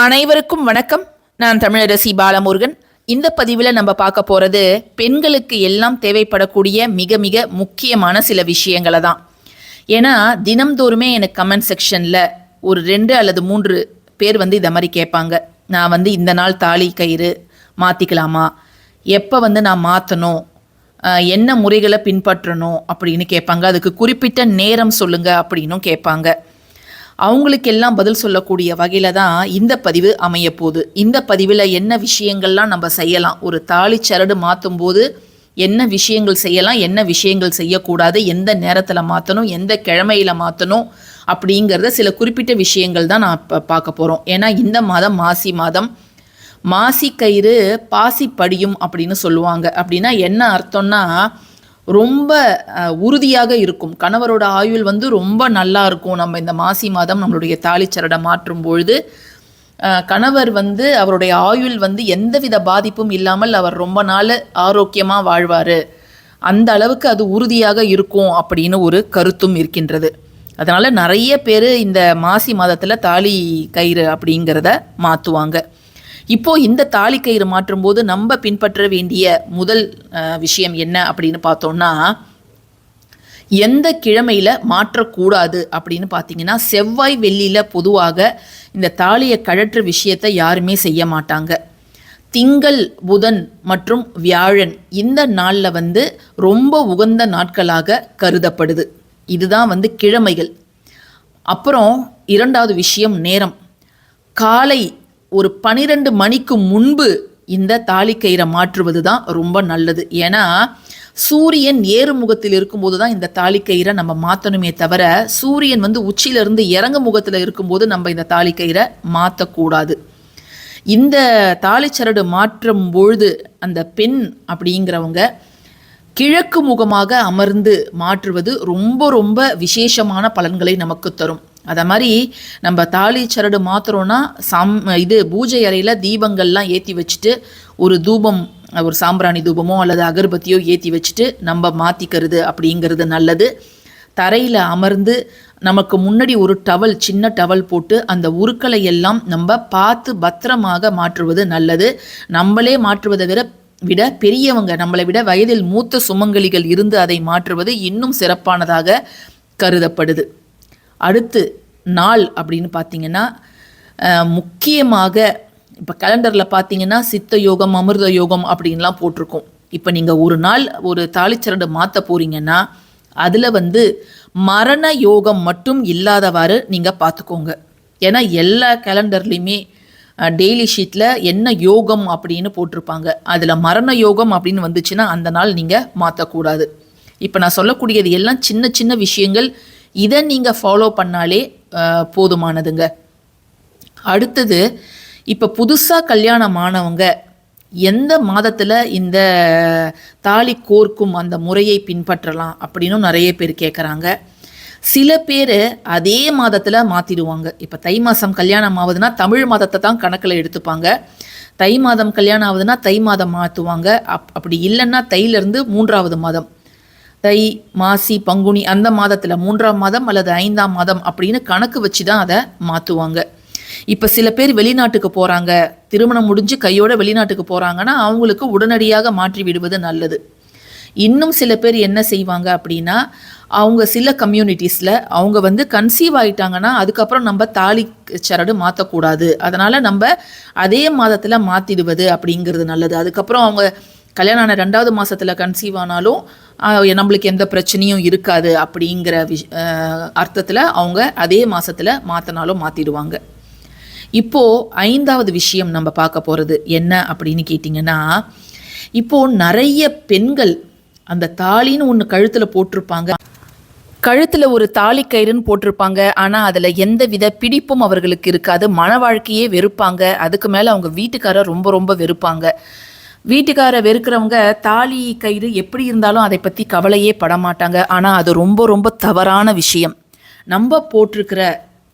அனைவருக்கும் வணக்கம். நான் தமிழரசி பாலமுருகன். இந்த பதிவில் நம்ம பார்க்க போகிறது பெண்களுக்கு எல்லாம் தேவைப்படக்கூடிய மிக மிக முக்கியமான சில விஷயங்களை தான். ஏன்னா தினம்தோறுமே எனக்கு கமெண்ட் செக்ஷனில் ஒரு ரெண்டு அல்லது மூன்று பேர் வந்து இதை மாதிரி கேட்பாங்க. நான் வந்து இந்த நாள் தாலி கயிறு மாற்றிக்கலாமா எப்போ வந்து நான் மாற்றணும் என்ன முறைகளை பின்பற்றணும்? அப்படின்னு கேட்பாங்க. அதுக்கு குறிப்பிட்ட நேரம் சொல்லுங்கள் அப்படின்னும் கேட்பாங்க. அவங்களுக்கெல்லாம் பதில் சொல்லக்கூடிய வகையில் தான் இந்த பதிவு அமைய போகுது. இந்த பதிவில் என்ன விஷயங்கள்லாம் நம்ம செய்யலாம்? ஒரு தாலி சரடு மாற்றும் போது என்ன விஷயங்கள் செய்யலாம்? என்ன விஷயங்கள் செய்யக்கூடாது? எந்த நேரத்தில் மாற்றணும் எந்த கிழமையில் மாற்றணும் அப்படிங்கிறத சில குறிப்பிட்ட விஷயங்கள் தான் நான் இப்போ பார்க்க போகிறோம் ஏன்னா இந்த மாதம் மாசி மாதம். மாசி கயிறு பாசி படியும் அப்படின்னு சொல்லுவாங்க. அப்படின்னா என்ன அர்த்தம்னா ரொம்ப உறுதியாக இருக்கும். கணவரோட ஆயுள் வந்து ரொம்ப நல்லா இருக்கும். நம்ம இந்த மாசி மாதம் நம்மளுடைய தாலிச்சரடை மாற்றும் பொழுது கணவர் வந்து அவருடைய ஆயுள் வந்து எந்தவித பாதிப்பும் இல்லாமல் அவர் ரொம்ப நாள் ஆரோக்கியமாக வாழ்வார். அந்த அளவுக்கு அது உறுதியாக இருக்கும் அப்படின்னு ஒரு கருத்தும் இருக்கின்றது. அதனால் நிறைய பேர் இந்த மாசி மாதத்தில் தாலி கயிறு அப்படிங்கிறத மாற்றுவாங்க இப்போ இந்த தாலி கயிறு மாற்றும் போது நம்ம பின்பற்ற வேண்டிய முதல் விஷயம் என்ன அப்படின்னு பார்த்தோம்னா எந்த கிழமையில் மாற்றக்கூடாது அப்படின்னு பார்த்தீங்கன்னா செவ்வாய் வெள்ளியில் பொதுவாக இந்த தாலியை கழற்ற விஷயத்தை யாருமே செய்ய மாட்டாங்க. திங்கள் புதன் மற்றும் வியாழன் இந்த நாளில் வந்து ரொம்ப உகந்த நாட்களாக கருதப்படுது. இதுதான் வந்து கிழமைகள். அப்புறம் இரண்டாவது விஷயம் நேரம். காலை ஒரு பனிரெண்டு மணிக்கு முன்பு இந்த தாலிக்கயிறை மாற்றுவது தான் ரொம்ப நல்லது. ஏன்னா சூரியன் ஏறுமுகத்தில் இருக்கும்போது தான் இந்த தாலிக்கயிறை நம்ம மாற்றணுமே தவிர சூரியன் வந்து உச்சியிலிருந்து இறங்கு முகத்தில் இருக்கும்போது நம்ம இந்த தாலிக்கயிறை மாற்றக்கூடாது இந்த தாலிச்சரடு மாற்றும் பொழுது அந்த பெண் அப்படிங்கிறவங்க கிழக்கு முகமாக அமர்ந்து மாற்றுவது ரொம்ப ரொம்ப விசேஷமான பலன்களை நமக்கு தரும். அதை மாதிரி நம்ம தாலி சரடு மாத்திரம்னா சாம் இது பூஜை அறையில் தீபங்கள்லாம் ஏற்றி வச்சுட்டு ஒரு தூபம் ஒரு சாம்பிராணி தூபமோ அல்லது அகர்பத்தியோ ஏற்றி வச்சுட்டு நம்ம மாற்றிக்கிறது அப்படிங்கிறது நல்லது. தரையில் அமர்ந்து நமக்கு முன்னாடி ஒரு டவல் சின்ன டவல் போட்டு அந்த உருக்களை எல்லாம் நம்ம பார்த்து பத்திரமாக மாற்றுவது நல்லது. நம்மளே மாற்றுவதை விட விட பெரியவங்க நம்மளை விட வயதில் மூத்த சுமங்கலிகள் இருந்து அதை மாற்றுவது இன்னும் சிறப்பானதாக கருதப்படுது. அடுத்து நாள் அப்படின்னு பார்த்தீங்கன்னா முக்கியமாக இப்போ கேலண்டரில் பார்த்தீங்கன்னா சித்த யோகம் அமிர்த யோகம் அப்படின்லாம் போட்டிருக்கோம். இப்போ நீங்கள் ஒரு நாள் ஒரு தாளிச்சரடு மாற்ற போறீங்கன்னா அதில் வந்து மரண யோகம் மட்டும் இல்லாதவாறு நீங்கள் பார்த்துக்கோங்க. ஏன்னா எல்லா கேலண்டர்லேயுமே டெய்லி ஷீட்டில் என்ன யோகம் அப்படின்னு போட்டிருப்பாங்க. அதில் மரண யோகம் அப்படின்னு வந்துச்சுன்னா அந்த நாள் நீங்கள் மாற்றக்கூடாது இப்போ நான் சொல்லக்கூடியது எல்லாம் சின்ன சின்ன விஷயங்கள் இதை நீங்கள் ஃபாலோ பண்ணாலே போதுமானதுங்க. அடுத்தது இப்போ புதுசாக கல்யாணம் ஆனவங்க எந்த மாதத்தில் இந்த தாலி கோர்க்கும் அந்த முறையை பின்பற்றலாம் அப்படின்னும் நிறைய பேர் கேட்குறாங்க சில பேர் அதே மாதத்தில் மாற்றிடுவாங்க இப்போ தை மாதம் கல்யாணம் ஆகுதுன்னா தமிழ் மாதத்தை தான் கணக்கில் எடுத்துப்பாங்க. தை மாதம் கல்யாணம் ஆகுதுன்னா தை மாதம் மாற்றுவாங்க அப் அப்படி இல்லைன்னா தையிலேருந்து மூன்றாவது மாதம். தை மாசி பங்குனி அந்த மாதத்தில் மூன்றாம் மாதம் அல்லது ஐந்தாம் மாதம் அப்படின்னு கணக்கு வச்சு தான் அதை மாற்றுவாங்க இப்போ சில பேர் வெளிநாட்டுக்கு போகிறாங்க திருமணம் முடிஞ்சு கையோட வெளிநாட்டுக்கு போகிறாங்கன்னா அவங்களுக்கு உடனடியாக மாற்றி விடுவது நல்லது. இன்னும் சில பேர் என்ன செய்வாங்க அப்படின்னா அவங்க சில கம்யூனிட்டிஸில் அவங்க வந்து கன்சீவ் ஆகிட்டாங்கன்னா அதுக்கப்புறம் நம்ம தாலி சரடு மாற்றக்கூடாது அதனால் நம்ம அதே மாதத்தில் மாற்றிடுவது அப்படிங்கிறது நல்லது. அதுக்கப்புறம் அவங்க கல்யாணம் ஆன ரெண்டாவது மாதத்தில் கன்சீவ் ஆனாலும் நம்மளுக்கு எந்த பிரச்சனையும் இருக்காது அப்படிங்கிற விஷ் அர்த்தத்தில் அவங்க அதே மாதத்தில் மாற்றினாலும் மாற்றிடுவாங்க இப்போ ஐந்தாவது விஷயம் நம்ம பார்க்க போகிறது என்ன அப்படின்னு கேட்டிங்கன்னா இப்போது நிறைய பெண்கள் அந்த தாலின்னு ஒன்று கழுத்தில் போட்டிருப்பாங்க. கழுத்தில் ஒரு தாலி கயிறுன்னு போட்டிருப்பாங்க. ஆனால் அதில் எந்த வித பிடிப்பும் அவர்களுக்கு இருக்காது. மன வாழ்க்கையே வெறுப்பாங்க. அதுக்கு மேலே அவங்க வீட்டுக்காரர் ரொம்ப ரொம்ப வெறுப்பாங்க. வீட்டுக்கார வெறுக்கிறவங்க தாலி கயிறு எப்படி இருந்தாலும் அதை பற்றி கவலையே படமாட்டாங்க. ஆனால் அது ரொம்ப ரொம்ப தவறான விஷயம். நம்ம போட்டிருக்கிற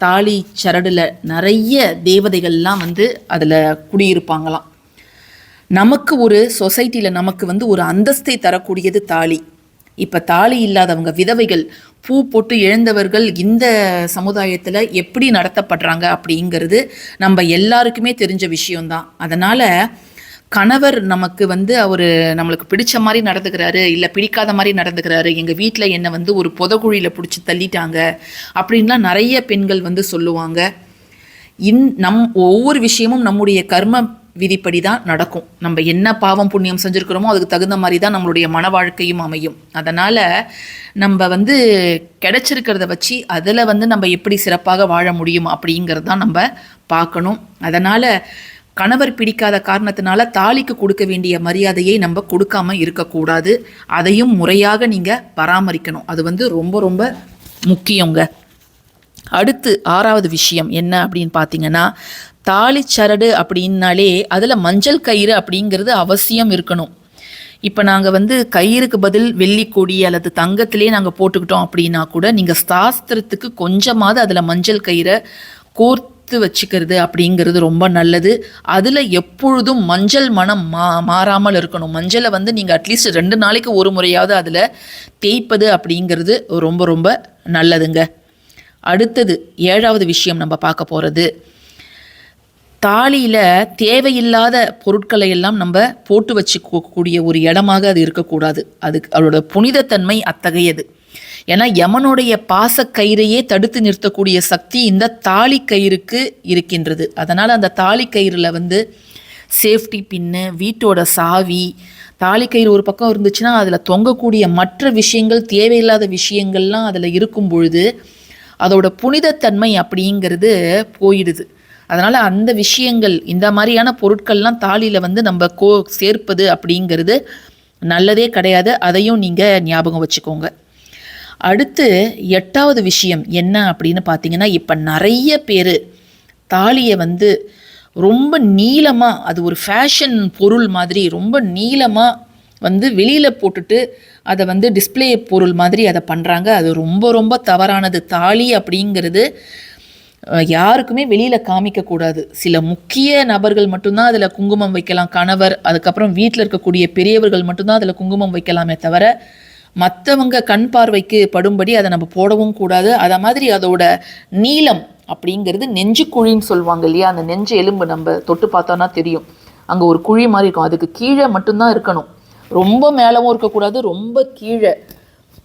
தாலி சரடில் நிறைய தேவதைகள்லாம் வந்து அதில் குடியிருப்பாங்களாம். நமக்கு ஒரு சொசைட்டியில் நமக்கு வந்து ஒரு அந்தஸ்தை தரக்கூடியது தாலி. இப்போ தாலி இல்லாதவங்க விதவைகள் பூ போட்டு எழுந்தவர்கள் இந்த சமுதாயத்தில் எப்படி நடத்தப்படுறாங்க அப்படிங்கிறது நம்ம எல்லாருக்குமே தெரிஞ்ச விஷயம்தான். அதனால் கணவர் நமக்கு வந்து அவர் நம்மளுக்கு பிடிச்ச மாதிரி நடந்துக்கிறாரு இல்லை பிடிக்காத மாதிரி நடந்துக்கிறாரு எங்கள் வீட்டில் என்னை வந்து ஒரு புதகுழியில் பிடிச்சி தள்ளிட்டாங்க அப்படின்லாம் நிறைய பெண்கள் வந்து சொல்லுவாங்க. இன் நம் ஒவ்வொரு விஷயமும் நம்முடைய கர்ம விதிப்படி தான் நடக்கும். நம்ம என்ன பாவம் புண்ணியம் செஞ்சுருக்கிறோமோ அதுக்கு தகுந்த மாதிரி தான் நம்மளுடைய மன வாழ்க்கையும் அமையும். அதனால் நம்ம வந்து கிடைச்சிருக்கிறத வச்சு அதில் வந்து நம்ம எப்படி சிறப்பாக வாழ முடியும் அப்படிங்கிறது தான் நம்ம பார்க்கணும். அதனால் கணவர் பிடிக்காத காரணத்தினால தாலிக்கு கொடுக்க வேண்டிய மரியாதையை நம்ம கொடுக்காம இருக்கக்கூடாது. அதையும் முறையாக நீங்கள் பராமரிக்கணும். அது வந்து ரொம்ப ரொம்ப முக்கியங்க. அடுத்து ஆறாவது விஷயம் என்ன அப்படின்னு பார்த்தீங்கன்னா தாலிச்சரடு அப்படின்னாலே அதில் மஞ்சள் கயிறு அப்படிங்கிறது அவசியம் இருக்கணும். இப்போ நாங்கள் வந்து கயிறுக்கு பதில் வெள்ளிக்கொடி அல்லது தங்கத்திலே நாங்கள் போட்டுக்கிட்டோம் அப்படின்னா கூட நீங்கள் சாஸ்திரத்துக்கு கொஞ்சமாவது அதில் மஞ்சள் கயிறை கோர்த்து வச்சுக்கிறது அப்படிங்கிறது ரொம்ப நல்லது. அதில் எப்பொழுதும் மஞ்சள் மனம் மா மாறாமல் இருக்கணும். மஞ்சளை வந்து நீங்கள் அட்லீஸ்ட் ரெண்டு நாளைக்கு ஒரு முறையாவது அதில் தேய்ப்பது அப்படிங்கிறது ரொம்ப ரொம்ப நல்லதுங்க. அடுத்தது ஏழாவது விஷயம் நம்ம பார்க்க போகிறது தாலியில் தேவையில்லாத பொருட்களை எல்லாம் நம்ம போட்டு வச்சுக்கக்கூடிய ஒரு இடமாக அது இருக்கக்கூடாது. அதுக்கு அதோட புனிதத்தன்மை அத்தகையது. ஏன்னா யமனுடைய பாசக்கயிறையே தடுத்து நிறுத்தக்கூடிய சக்தி இந்த தாலி கயிறுக்கு இருக்கின்றது. அதனால் அந்த தாலி கயிறில் வந்து சேஃப்டி பின்னு வீட்டோட சாவி தாலி கயிறு ஒரு பக்கம் இருந்துச்சுன்னா அதில் தொங்கக்கூடிய மற்ற விஷயங்கள் தேவையில்லாத விஷயங்கள்லாம் அதில் இருக்கும் பொழுது அதோட புனிதத்தன்மை அப்படிங்கிறது போயிடுது. அதனால் அந்த விஷயங்கள் இந்த மாதிரியான பொருட்கள்லாம் தாலியில் வந்து நம்ம கோ சேர்ப்பது அப்படிங்கிறது நல்லதே கிடையாது. அதையும் நீங்கள் ஞாபகம் வச்சுக்கோங்க. அடுத்து எட்டாவது விஷயம் என்ன அப்படின்னு பார்த்தீங்கன்னா இப்போ நிறைய பேர் தாலியை வந்து ரொம்ப நீளமாக அது ஒரு ஃபேஷன் பொருள் மாதிரி ரொம்ப நீளமாக வந்து வெளியில் போட்டுட்டு அதை வந்து டிஸ்ப்ளே பொருள் மாதிரி அதை பண்ணுறாங்க அது ரொம்ப ரொம்ப தவறானது. தாலி அப்படிங்கிறது யாருக்குமே வெளியில் காமிக்கக்கூடாது சில முக்கிய நபர்கள் மட்டும்தான் அதில் குங்குமம் வைக்கலாம். கணவர் அதுக்கப்புறம் வீட்டில் இருக்கக்கூடிய பெரியவர்கள் மட்டும்தான் அதில் குங்குமம் வைக்கலாமே தவிர மற்றவங்க கண் பார்வைக்கு படும்படி அதை நம்ம போடவும் கூடாது. அதை மாதிரி அதோட நீளம் அப்படிங்கிறது நெஞ்சு குழின்னு சொல்லுவாங்க இல்லையா? அந்த நெஞ்சு எலும்பு நம்ம தொட்டு பார்த்தோன்னா தெரியும். அங்கே ஒரு குழி மாதிரி இருக்கும். அதுக்கு கீழே மட்டும்தான் இருக்கணும். ரொம்ப மேலவும் இருக்கக்கூடாது ரொம்ப கீழே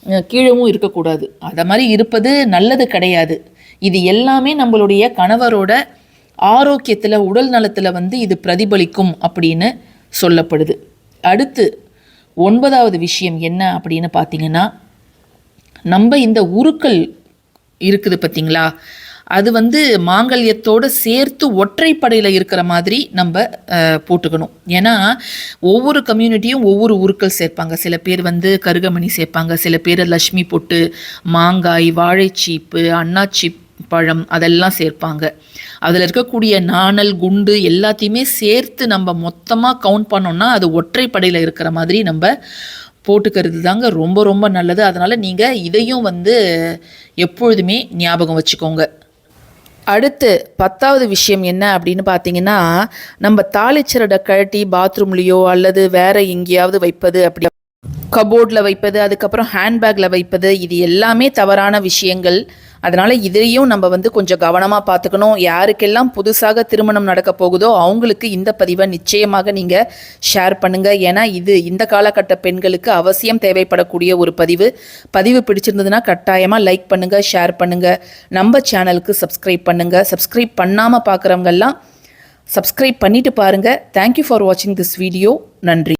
கீழவும் இருக்கக்கூடாது. அதை மாதிரி இருப்பது நல்லது கிடையாது. இது எல்லாமே நம்மளுடைய கணவரோட ஆரோக்கியத்தில் உடல் நலத்தில் வந்து இது பிரதிபலிக்கும் அப்படின்னு சொல்லப்படுது. அடுத்து ஒன்பதாவது விஷயம் என்ன அப்படின்னு பார்த்தீங்கன்னா நம்ம இந்த உருக்கள் இருக்குது பார்த்தீங்களா? அது வந்து மாங்கல்யத்தோடு சேர்த்து ஒற்றைப்படையில் இருக்கிற மாதிரி நம்ம போட்டுக்கணும். ஏன்னா ஒவ்வொரு கம்யூனிட்டியும் ஒவ்வொரு உருக்கள் சேர்ப்பாங்க. சில பேர் வந்து கருகமணி சேர்ப்பாங்க சில பேர் லக்ஷ்மி பொட்டு மாங்காய் வாழைச்சீப்பு அண்ணாச்சீப்பு பழம் அதெல்லாம் சேர்ப்பாங்க. அதில் இருக்கக்கூடிய நாணல் குண்டு எல்லாத்தையுமே சேர்த்து நம்ம மொத்தமாக கவுண்ட் பண்ணோம்னா அது ஒற்றைப்படையில் இருக்கிற மாதிரி நம்ம போட்டுக்கிறது தாங்க ரொம்ப ரொம்ப நல்லது. அதனால் நீங்கள் இதையும் வந்து எப்பொழுதுமே ஞாபகம் வச்சுக்கோங்க. அடுத்து பத்தாவது விஷயம் என்ன அப்படின்னு பார்த்தீங்கன்னா நம்ம தாளிச்சரடை கழட்டி பாத்ரூம்லேயோ அல்லது வேற எங்கேயாவது வைப்பது அப்படி. கபோர்டில் வைப்பது அதுக்கப்புறம் ஹேண்ட்பேக்கில் வைப்பது இது எல்லாமே தவறான விஷயங்கள். அதனால் இதையும் நம்ம வந்து கொஞ்சம் கவனமாக பார்த்துக்கணும். யாருக்கெல்லாம் புதுசாக திருமணம் நடக்க போகுதோ அவங்களுக்கு இந்த பதிவை நிச்சயமாக நீங்கள் ஷேர் பண்ணுங்கள் ஏன்னா இது இந்த காலகட்ட பெண்களுக்கு அவசியம் தேவைப்படக்கூடிய ஒரு பதிவு. பதிவு பிடிச்சிருந்ததுன்னா கட்டாயமாக லைக் பண்ணுங்கள் ஷேர் பண்ணுங்கள் நம்ம சேனலுக்கு சப்ஸ்கிரைப் பண்ணுங்கள் சப்ஸ்கிரைப் பண்ணாமல் பார்க்குறவங்கெல்லாம் சப்ஸ்கிரைப் பண்ணிட்டு பாருங்கள் தேங்க்யூ ஃபார் வாட்சிங் திஸ் வீடியோ நன்றி.